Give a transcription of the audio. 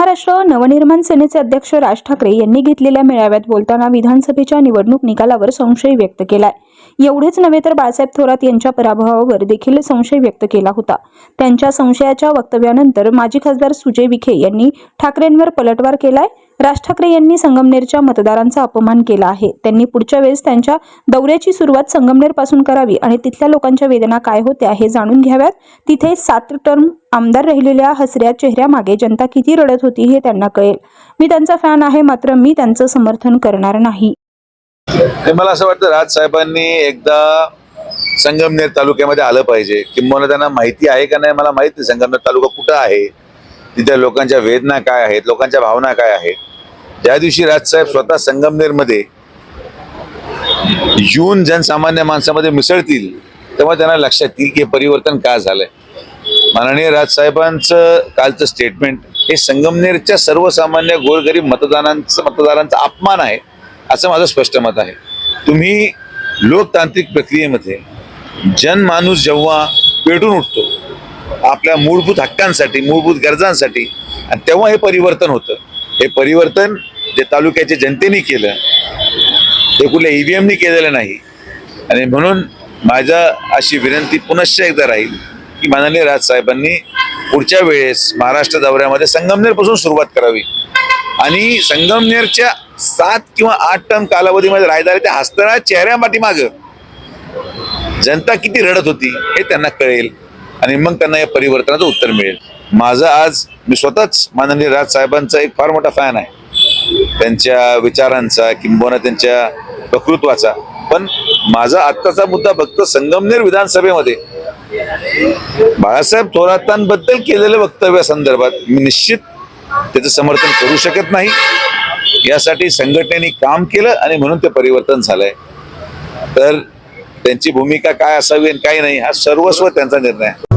महाराष्ट्र नवनिर्माण सेनेचे अध्यक्ष राज ठाकरे यांनी घेतलेल्या मेळाव्यात बोलताना विधानसभेच्या निवडणूक निकालावर संशय व्यक्त केलाय. एवढेच नव्हे तर बाळासाहेब थोरात यांच्या पराभवावर देखील संशय व्यक्त केला होता. त्यांच्या संशयाच्या वक्तव्यानंतर माजी खासदार सुजय विखे यांनी ठाकरेंवर पलटवार केलाय. राज ठाकरे यांनी संगमनेरच्या मतदारांचा अपमान केला आहे. त्यांनी पुढच्या वेळेस त्यांच्या दौऱ्याची सुरुवात संगमनेरपासून करावी आणि तिथल्या लोकांच्या वेदना काय होत्या हे जाणून घ्याव्यात. तिथे सात टर्म आमदार राहिलेल्या हसऱ्या चेहऱ्यामागे जनता किती रडत होती हे त्यांना कळेल. मी त्यांचा फॅन आहे मात्र मी त्यांचं समर्थन करणार नाही. मला असं वाटतं राज साहेबांनी एकदा संगमनेर तालुक्यामध्ये आलं पाहिजे. किंवा त्यांना माहिती आहे का नाही मला माहीत नाही. संगमनेर तालुका कुठं आहे? तिथे लोकांच्या वेदना काय आहेत? लोकांच्या भावना काय आहेत? ज्या दिवशी राजसाहेब स्वतः संगमनेरमध्ये येऊन जनसामान्य माणसामध्ये मिसळतील तेव्हा त्यांना लक्षात येईल की हे परिवर्तन का झालंय. माननीय राजसाहेबांचं कालचं स्टेटमेंट हे संगमनेरच्या सर्वसामान्य गोरगरीब मतदारांचं मतदारांचा अपमान आहे असं माझं स्पष्ट मत आहे. तुम्ही लोकतांत्रिक प्रक्रियेमध्ये जनमाणूस जेव्हा पेटून उठतो आपल्या मूलभूत हक्कांसाठी मूलभूत गरजांसाठी आणि तेव्हा हे परिवर्तन होतं. हे परिवर्तन जे तालुक्याच्या जनतेने केलं ते कुठल्या ईव्हीएमने केलेलं नाही. आणि म्हणून माझा अशी विनंती पुनश्च एकदा राहील की माननीय राजसाहेबांनी पुढच्या वेळेस महाराष्ट्र दौऱ्यामध्ये संगमनेरपासून सुरुवात करावी. आणि संगमनेरच्या सात किंवा आठ टर्म कालावधीमध्ये राहणाऱ्या त्या हसणाऱ्या चेहऱ्या पाठीमागं जनता किती रडत होती हे त्यांना कळेल. आणि मग त्यांना या परिवर्तनाचं उत्तर मिळेल. माझं आज मी स्वतःच माननीय राजसाहेबांचा एक फार मोठा फॅन आहे. त्यांच्या विचारांचा किंबहुना त्यांच्या प्रकृत्वाचा. पण माझा आत्ताचा मुद्दा फक्त संगमनेर विधानसभेमध्ये. बाळासाहेब थोरातांबद्दल केलेल्या वक्तव्यासंदर्भात मी निश्चित त्याचं समर्थन करू शकत नाही. यासाठी संघटनेने काम केलं आणि म्हणून ते परिवर्तन झालंय. तर त्यांची भूमिका काय असावी आणि काय नाही हा सर्वस्व त्यांचा निर्णय आहे.